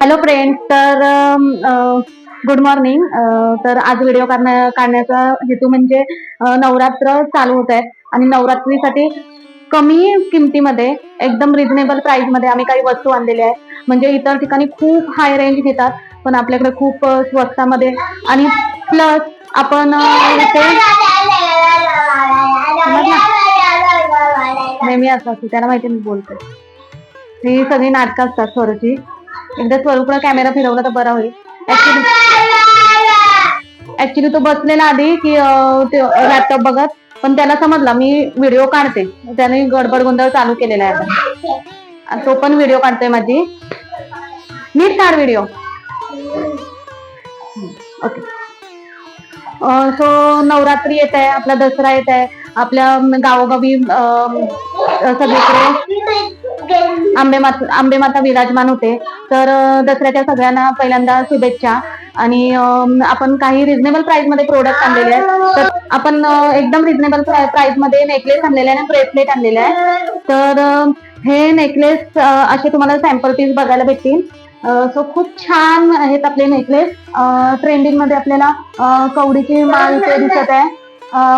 Hello friend तर good morning तर आज व्हिडिओ काढण्याचा हेतू म्हणजे नवरात्र चालू होत आहे आणि नवरात्रीसाठी कमी किमतीमध्ये एकदम रिझनेबल प्राइसमध्ये आम्ही काही वस्तू आणलेल्या आहेत. म्हणजे इतर ठिकाणी खूप हाय रेंज घेतात पण आपल्याकडे खूप स्वस्तामध्ये. आणि प्लस आपण नेहमी असं असतं त्याला माहिती मी बोलते. ही सगळी नाटकं असतात स्वरूची एकदा स्वरूपला कॅमेरा फिरवला तर बरा होईल. ऍक्च्युली ऍक्च्युली तो बसलेला आधी की लॅपटॉप बघत. पण त्याला समजला मी व्हिडिओ काढते. त्याने गडबड गोंधळ चालू केलेला आहे आता. तो पण व्हिडिओ काढतोय माझी. नीट काढ व्हिडिओ ओके. सो नवरात्री येत आहे आपला दसरा येत आहे. आपल्या गावोगावी अं, सगळीकडे आंबे आंबेमाता आंबे माता विराजमान होते. तर दसऱ्याच्या सगळ्यांना पहिल्यांदा शुभेच्छा. आणि आपण काही रिझनेबल प्राइसमध्ये प्रोडक्ट आणलेले आहेत. तर आपण एकदम रिझनेबल प्राइसमध्ये नेकलेस आणलेले आहे आणि ब्रेसलेट आणलेले आहे तर हे नेकलेस असे तुम्हाला सॅम्पल पीस बघायला भेटतील. सो खूप छान आहेत आपले नेकलेस ट्रेंडिंगमध्ये आपल्याला कवडीची माल इथे दिसत आहे.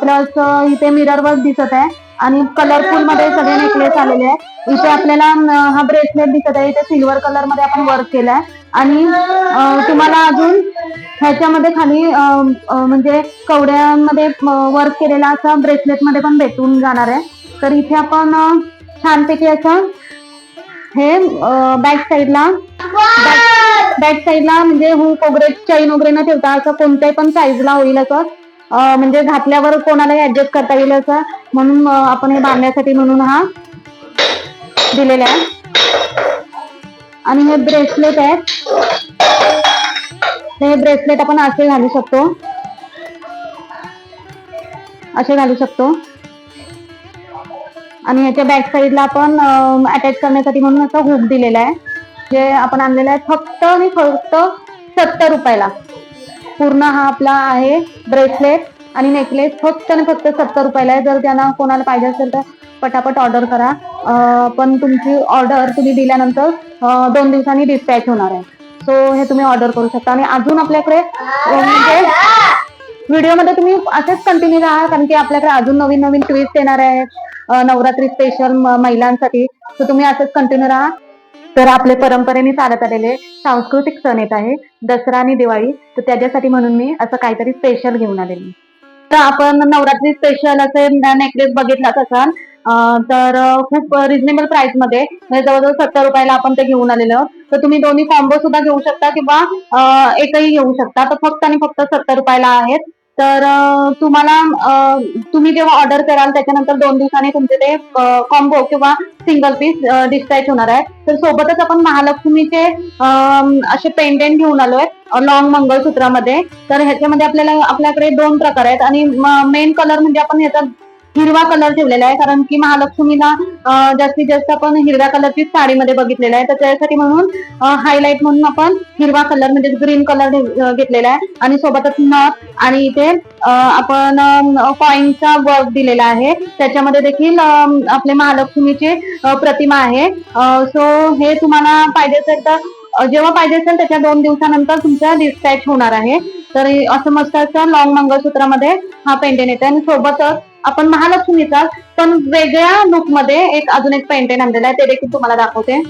प्लस इथे मिरर वर्क दिसत आहे. आणि कलरफुलमध्ये सगळे नेकलेस आलेले आहेत. इथे आपल्याला हा ब्रेसलेट दिसत आहे. इथे सिल्वर कलरमध्ये आपण वर्क केलाय. आणि तुम्हाला अजून ह्याच्यामध्ये खाली म्हणजे कवड्यांमध्ये वर्क केलेला असा ब्रेसलेटमध्ये पण भेटून जाणार आहे. तर इथे आपण छानपैकी असं हे बॅक साईडला बॅक साईडला म्हणजे हुक वगैरे चैन वगैरे न ठेवता असं कोणत्याही पण साईजला होईल असं म्हणजे घातल्यावर कोणालाही ऍडजस्ट करता येईल असं? म्हणून आपण हे बांधण्यासाठी म्हणून हा दिलेला आहे. आणि हे ब्रेसलेट आहे हे ब्रेसलेट आपण असे घालू शकतो. असे घालू शकतो. आणि ह्याच्या बॅक साईडला आपण अटॅच करण्यासाठी म्हणून असं हुक दिलेला आहे. जे आपण आणलेलं आहे फक्त आणि फक्त सत्तर रुपयाला. पूर्ण हा आपला आहे ब्रेसलेट आणि नेकलेस फक्त आणि फक्त सत्तर रुपयाला आहे. जर त्यांना कोणाला पाहिजे असेल तर पटापट ऑर्डर करा. पण तुमची ऑर्डर तुम्ही दिल्यानंतर दोन दिवसांनी डिस्पॅच होणार आहे. सो हे तुम्ही ऑर्डर करू शकता. आणि अजून आपल्याकडे म्हणजे व्हिडिओमध्ये तुम्ही असेच कंटिन्यू राहा कारण की आपल्याकडे अजून नवीन नवीन ट्विस्ट येणार आहेत. नवरात्री स्पेशल महिलांसाठी. तर तुम्ही असंच कंटिन्यू राहा. तर आपले परंपरेने चालत आलेले सांस्कृतिक सण येत आहे दसरा आणि दिवाळी. तर त्याच्यासाठी म्हणून मी असं काहीतरी स्पेशल घेऊन आलेली. तर आपण नवरात्री स्पेशल असे नेकलेस बघितलाच असाल तर खूप रिझनेबल प्राइसमध्ये म्हणजे जवळजवळ सत्तर रुपयाला आपण ते घेऊन आलेलं. तर तुम्ही दोन्ही कॉम्बो सुद्धा घेऊ शकता किंवा एकही घेऊ शकता. तर फक्त आणि फक्त सत्तर रुपयाला आहेत. तर तुम्हाला तुम्ही जेव्हा ऑर्डर कराल त्याच्यानंतर दोन दिवसांनी तुमचे ते कॉम्बो किंवा सिंगल पीस डिस्पॅच होणार आहे. तर सोबतच आपण महालक्ष्मीचे असे पेंडेंट घेऊन आलोय लॉंग मंगळसूत्रामध्ये. तर ह्याच्यामध्ये आपल्याला आपल्याकडे दोन प्रकार आहेत. आणि मेन कलर म्हणजे आपण ह्याचा हिरवा कलर ठेवलेला आहे कारण की महालक्ष्मीला जास्तीत जास्त आपण हिरव्या कलरची साडीमध्ये बघितलेला आहे. तर त्यासाठी म्हणून हायलाईट म्हणून आपण हिरवा कलर म्हणजे ग्रीन कलर घेतलेला आहे. आणि सोबतच नथ आणि इथे आपण कॉईनचा वर्क दिलेला आहे. त्याच्यामध्ये देखील आपले महालक्ष्मीचे प्रतिमा आहे. सो हे तुम्हाला पाहिजे असेल तर जेव्हा पाहिजे असेल त्याच्या दोन दिवसानंतर तुमचा डिस्पॅच होणार आहे. तर असं मस्त असं लॉंग मंगळसूत्रामध्ये हा पेंडेंट येतो आणि सोबतच आपण महालक्ष्मीचा पण वेगळ्या लुकमध्ये एक अजून एक पेंटेन आणलेला आहे. ते देखील तुम्हाला दाखवते.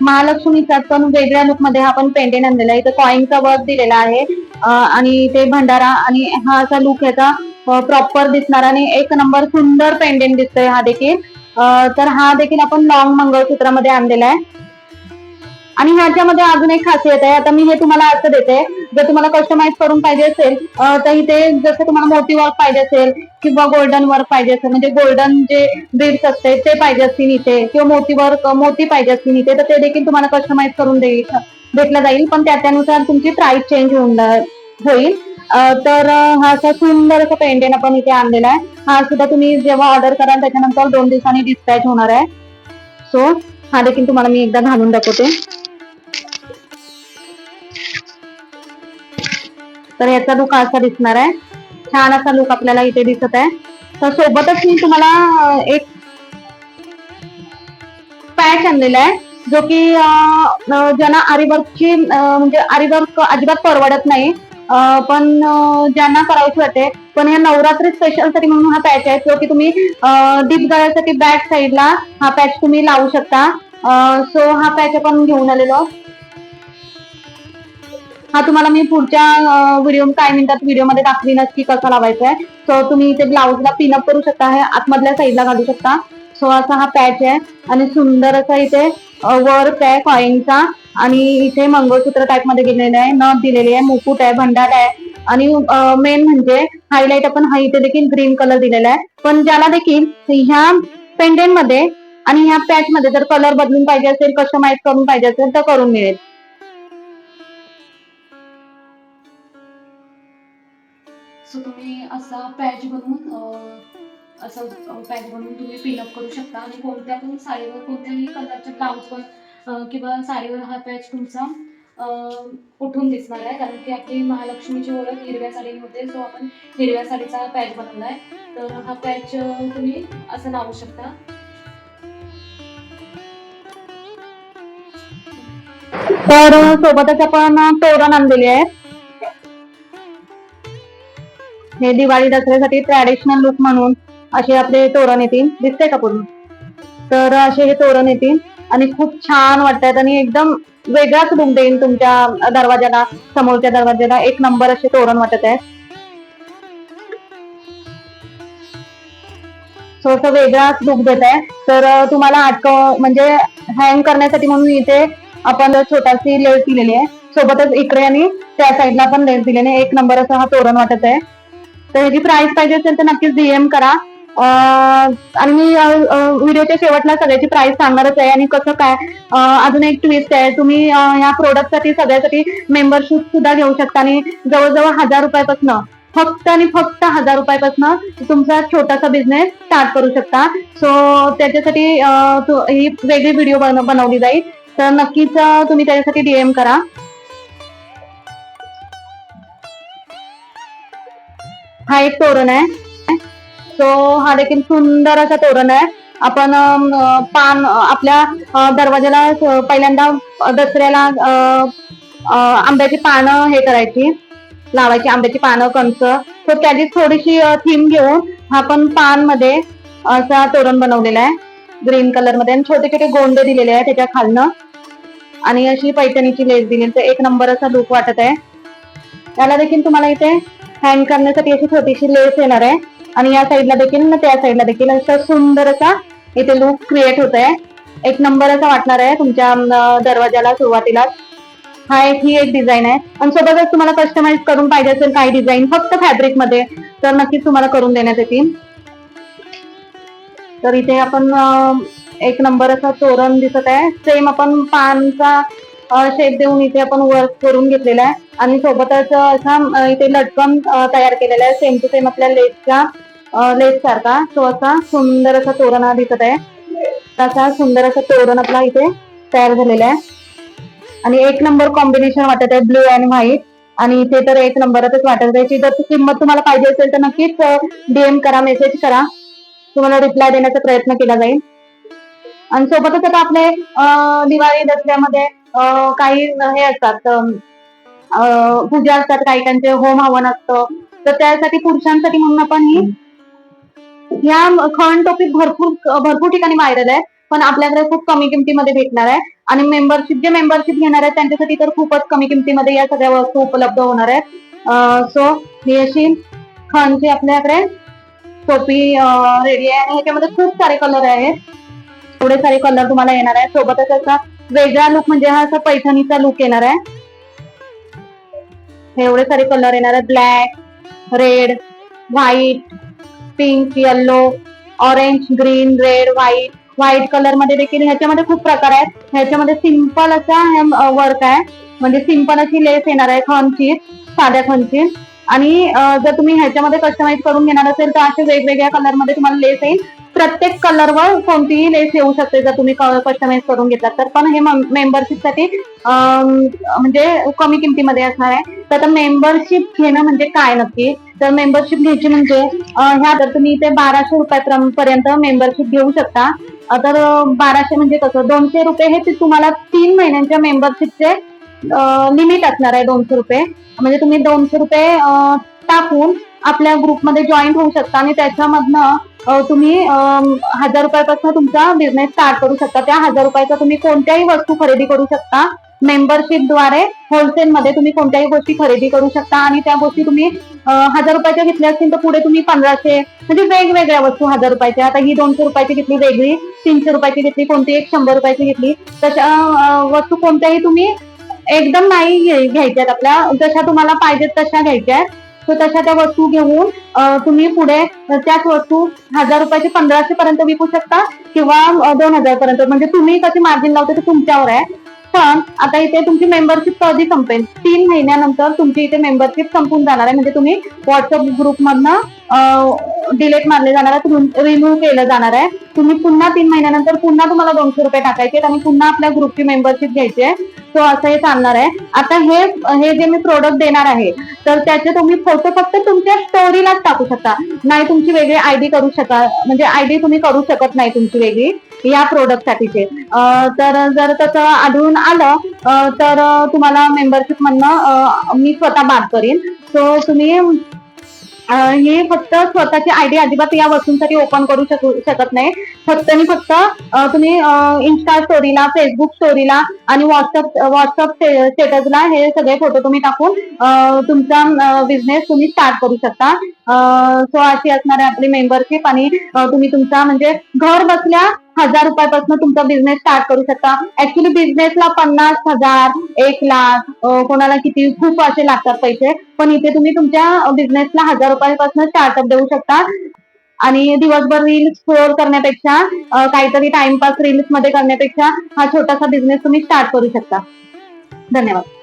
महालक्ष्मीचा पण वेगळ्या लुकमध्ये हा पण पेंटेन आणलेला आहे. इथं कॉइनचा वर्क दिलेला आहे. आणि ते भंडारा आणि हा असा लुक याचा प्रॉपर दिसणार आणि एक नंबर सुंदर पेंडेंट दिसतोय हा देखील. तर हा देखील आपण लॉंग मंगळसूत्रामध्ये आणलेला आहे. आणि ह्याच्यामध्ये अजून एक खासियत आहे. आता मी हे तुम्हाला असं देते. जर तुम्हाला कस्टमाइज करून पाहिजे असेल तर इथे जसं तुम्हाला मोठी वर्क पाहिजे असेल किंवा गोल्डन वर्क पाहिजे असेल म्हणजे गोल्डन जे बीड्स असते ते पाहिजे असतील इथे. किंवा मोठी वर्क मोती पाहिजे असतील इथे तर ते देखील तुम्हाला कस्टमाइज करून देईल भेटलं जाईल. पण त्या त्यानुसार तुमची प्राइस चेंज होऊन होईल. तर हा असा सुंदर असा पेंडेंट आपण इथे आणलेला आहे. हा सुद्धा तुम्ही जेव्हा ऑर्डर कराल त्याच्यानंतर दोन दिवसांनी डिस्पॅच होणार आहे. सो हा देखील तुम्हाला मी एकदा घालून दाखवते. तर याचा लुक असा दिसणार आहे. छान असा लुक आपल्याला इथे दिसत आहे. तर सोबतच मी तुम्हाला एक पॅच आणलेला आहे. जो की ज्यांना आरीवर्कची म्हणजे आरीवर्क अजिबात परवडत नाही. पण ज्यांना करायची वाटते पण या नवरात्री स्पेशलसाठी म्हणून हा पॅच आहे. जो की तुम्ही डीप गळ्यासाठी बॅक साईडला हा पॅच तुम्ही लावू शकता. सो हा पॅच आपण घेऊन आलेलो हा तुम्हाला मी पुढच्या व्हिडिओ काय मिनिटात व्हिडिओमध्ये दाखवीनच की कसा लावायचा आहे. सो तुम्ही इथे ब्लाऊजला पिनअप करू शकता हे आतमधल्या साईडला घालू शकता. सो असा हा पॅच आहे आणि सुंदर असा इथे वर्क आहे कॉईनचा आणि इथे मंगळसूत्र टाईपमध्ये गेलेलं आहे नथ दिलेली आहे मुकुट आहे भंडार आहे. आणि मेन म्हणजे हायलाइट आपण हा इथे देखील ग्रीन कलर दिलेला आहे. पण ज्याला देखील ह्या पेंडेंटमध्ये आणि ह्या पॅच मध्ये जर कलर बदलून पाहिजे असेल कस्टमाइज करून पाहिजे असेल तर करून मिळेल. सो तुम्ही असा पॅच बनवून असं पॅच बनवून तुम्ही पिनअप करू शकता. आणि कोणत्या पण साडीवर कोणत्याही कलरच्या ब्लाऊजवर किंवा साडीवर हा पॅच तुमचा उठून दिसणार आहे. कारण की आपली महालक्ष्मीची ओळख हिरव्या साडी होते सो आपण हिरव्या साडीचा पॅच बनवला आहे तर हा पॅच तुम्ही असं लावू शकता. तर सोबतच आपण तोरण आणलेले आहे. हे दिवाळी दसऱ्यासाठी ट्रॅडिशनल लुक म्हणून असे आपले तोरण येतील. दिसते का पूर्ण? तर असे हे तोरण येतील आणि खूप छान वाटतात आणि एकदम वेगळाच लुक देईन तुमच्या दरवाजाला समोरच्या दरवाजाला एक नंबर असे तोरण वाटत आहेत थोडस वेगळाच लुक देत आहे. तर तुम्हाला अटक म्हणजे हँग करण्यासाठी म्हणून इथे आपण छोटाशी लेस दिलेली आहे. सोबतच इकडे आणि त्या साईडला पण लेस दिलेली आहे. एक नंबर असा हा तोरण वाटत आहे. तर ह्याची प्राइस पाहिजे असेल तर नक्कीच डीएम करा. आणि मी व्हिडिओच्या शेवटला सगळ्याची प्राइस सांगणारच आहे आणि कसं काय अजून एक ट्विस्ट आहे. तुम्ही या ह्या प्रोडक्टसाठी सगळ्यासाठी मेंबरशिप सुद्धा घेऊ शकता आणि जवळजवळ हजार रुपयापासून फक्त आणि फक्त हजार रुपयापासून तुमचा छोटासा बिझनेस स्टार्ट करू शकता. सो त्याच्यासाठी ही वेगळी व्हिडिओ बनवली जाईल. तर नक्कीच तुम्ही त्याच्यासाठी डीएम करा. हा एक तोरण आहे. सो हा देखील सुंदर असा तोरण आहे. आपण पान आपल्या दरवाजाला पहिल्यांदा दसऱ्याला अं, आंब्याची पानं हे करायची. लावायची आंब्याची पानं कंच तर त्याची थोडीशी थीम घेऊन हा पण पानमध्ये असा तोरण बनवलेला आहे. ग्रीन कलरमध्ये. आणि छोटे छोटे गोंडे दिलेले आहे त्याच्या खालनं. आणि अशी पैठणीची लेस दिली. तर एक नंबर असा लुक वाटत आहे. त्याला देखील तुम्हाला इथे हँग करण्यासाठी अशी छोटीशी लेस येणार आहे. आणि या साईडला देखील आणि त्या साईडला देखील असा सुंदर असा इथे लुक क्रिएट होत आहे एक नंबर असा वाटणार आहे तुमच्या दरवाजाला सुरुवातीला. हा एक ही एक डिझाईन आहे. आणि सोबतच तुम्हाला कस्टमाइज करून पाहिजे असेल काही डिझाईन फक्त फॅब्रिकमध्ये तर नक्कीच तुम्हाला करून देण्यात येतील. तर इथे आपण एक नंबर असा तोरण दिसत आहे. सेम आपण पानचा शेप देऊन इथे आपण वर्क करून घेतलेला आहे. आणि सोबतच असा इथे लटकन तयार केलेला आहे. सेम टू सेम आपल्या लेसचा लेस सारखा. तो असा सुंदर असा तोरण हा दिसत आहे. तसा सुंदर असा तोरण आपला इथे तयार झालेला आहे. आणि एक नंबर कॉम्बिनेशन वाटत आहे ब्लू अँड व्हाईट आणि इथे तर एक नंबरच वाटत आहे. जर किंमत तुम्हाला पाहिजे असेल तर नक्कीच डीएम करा मेसेज करा. तुम्हाला रिप्लाय देण्याचा प्रयत्न केला जाईल. आणि सोबतच आता आपले दिवाळी दसऱ्यामध्ये काही हे असतात पूजा असतात काही काहींचे होम हवन असतं. तर त्यासाठी पुरुषांसाठी म्हणून आपण ही या खण टोपी भरपूर भरपूर ठिकाणी व्हायरल आहे. पण आपल्याकडे खूप कमी किमतीमध्ये भेटणार आहे. आणि मेंबरशिप जे मेंबरशिप घेणार आहेत त्यांच्यासाठी तर खूपच कमी किमतीमध्ये या सगळ्या वस्तू उपलब्ध होणार आहेत. सो ही अशी खणची आपल्याकडे टोपी रेडी आहे. आणि ह्याच्यामध्ये खूप सारे कलर आहेत. थोडे सारे कलर तुम्हाला येणार आहे सोबतच असा वेगळा लुक म्हणजे हा असा पैठणीचा लुक येणार आहे. हे एवढे सारे कलर येणार आहे black red white pink yellow orange green red white white कलरमध्ये देखील ह्याच्यामध्ये खूप प्रकार आहेत. ह्याच्यामध्ये सिंपल असा वर्क आहे. म्हणजे सिंपल अशी लेस येणार आहे खणची साध्या खणची आणि जर तुम्ही ह्याच्यामध्ये कस्टमाइज करून घेणार असेल तर असे वेगवेगळ्या कलरमध्ये तुम्हाला लेस येईल. प्रत्येक कलरवर कोणतीही लेस येऊ शकते जर तुम्ही कस्टमाइज करून घेतला तर. पण हे मेंबरशिपसाठी म्हणजे कमी किमतीमध्ये असणार आहे. तर आता मेंबरशिप घेणं म्हणजे काय नक्की? तर मेंबरशिप घ्यायची म्हणजे ह्या तर तुम्ही ते बाराशे रुपयापर्यंत मेंबरशिप घेऊ शकता. तर बाराशे म्हणजे कसं? दोनशे रुपये हे तुम्हाला तीन महिन्यांच्या मेंबरशिपचे लिमिट असणार आहे दोनशे रुपये. म्हणजे तुम्ही दोनशे रुपये टाकून आपल्या ग्रुपमध्ये जॉईन होऊ शकता आणि त्याच्यामधनं तुम्ही हजार रुपयापासून तुमचा बिझनेस स्टार्ट करू शकता. त्या हजार रुपयाचा तुम्ही कोणत्याही वस्तू खरेदी करू शकता. मेंबरशिपद्वारे होलसेलमध्ये तुम्ही कोणत्याही गोष्टी खरेदी करू शकता आणि त्या गोष्टी तुम्ही हजार रुपयाच्या घेतल्या असतील तर पुढे तुम्ही पंधराशे म्हणजे वेगवेगळ्या वस्तू हजार रुपयाच्या. आता ही दोनशे रुपयाची घेतली वेगळी तीनशे रुपयाची घेतली कोणती एक शंभर रुपयाची घेतली. तशा वस्तू कोणत्याही तुम्ही एकदम नाही घ्यायच्यात. आपल्या जशा तुम्हाला पाहिजेत तशा घ्यायच्या आहेत तर तशा त्या वस्तू घेऊन तुम्ही पुढे त्याच वस्तू हजार रुपयाचे पंधराशे पर्यंत विकू शकता किंवा दोन हजार पर्यंत. म्हणजे तुम्ही कशी मार्जिन लावते ते तुमच्यावर आहे. पण आता इथे तुमची मेंबरशिप कधी संपेल तीन महिन्यानंतर तुमची इथे मेंबरशिप संपून जाणार आहे. म्हणजे तुम्ही व्हॉट्सअप ग्रुपमधनं डिलीट मारले जाणार आहे रिमूव्ह केलं जाणार आहे. तुम्ही पुन्हा तीन महिन्यानंतर पुन्हा तुम्हाला दोनशे रुपये टाकायचे आणि पुन्हा आपल्या ग्रुपची मेंबरशिप घ्यायची आहे. सो असं हे चालणार आहे. आता हे हे जे मी प्रोडक्ट देणार आहे तर त्याचे तुम्ही फोटो फक्त तुमच्या स्टोरीलाच टाकू शकता. नाही तुमची वेगळी आयडी करू शका म्हणजे आयडी तुम्ही करू शकत नाही तुमची वेगळी. या प्रोडक्ट साठीचे. तर जर तसं आढळून आलं तर तुम्हाला मेंबरशिप मधनं मी स्वतः बाद करीन. सो तुम्ही हे फक्त स्वतःची आयडी अजिबात या वस्तूंसाठी ओपन करू शकू शकत नाही. फक्त आणि फक्त तुम्ही इन्स्टा स्टोरीला फेसबुक स्टोरीला आणि व्हॉट्सअप व्हॉट्सअप स्टेटसला हे सगळे फोटो तुम्ही टाकून तुमचा बिझनेस तुम्ही स्टार्ट करू शकता. सो अशी असणार आहे आपली मेंबरशिप आणि तुम्ही तुमचा म्हणजे घर बसल्या हजार रुपयापासून तुमचा बिझनेस स्टार्ट करू शकता. ऍक्च्युली बिझनेसला पन्नास हजार एक लाख कोणाला किती खूप असे लागतात पैसे. पण इथे तुम्ही तुमच्या बिझनेसला हजार रुपयापासून स्टार्टअप देऊ शकता. आणि दिवसभर रील्स स्क्रोल करण्यापेक्षा काहीतरी टाइमपास रील्समध्ये करण्यापेक्षा हा छोटासा बिझनेस तुम्ही स्टार्ट करू शकता. धन्यवाद.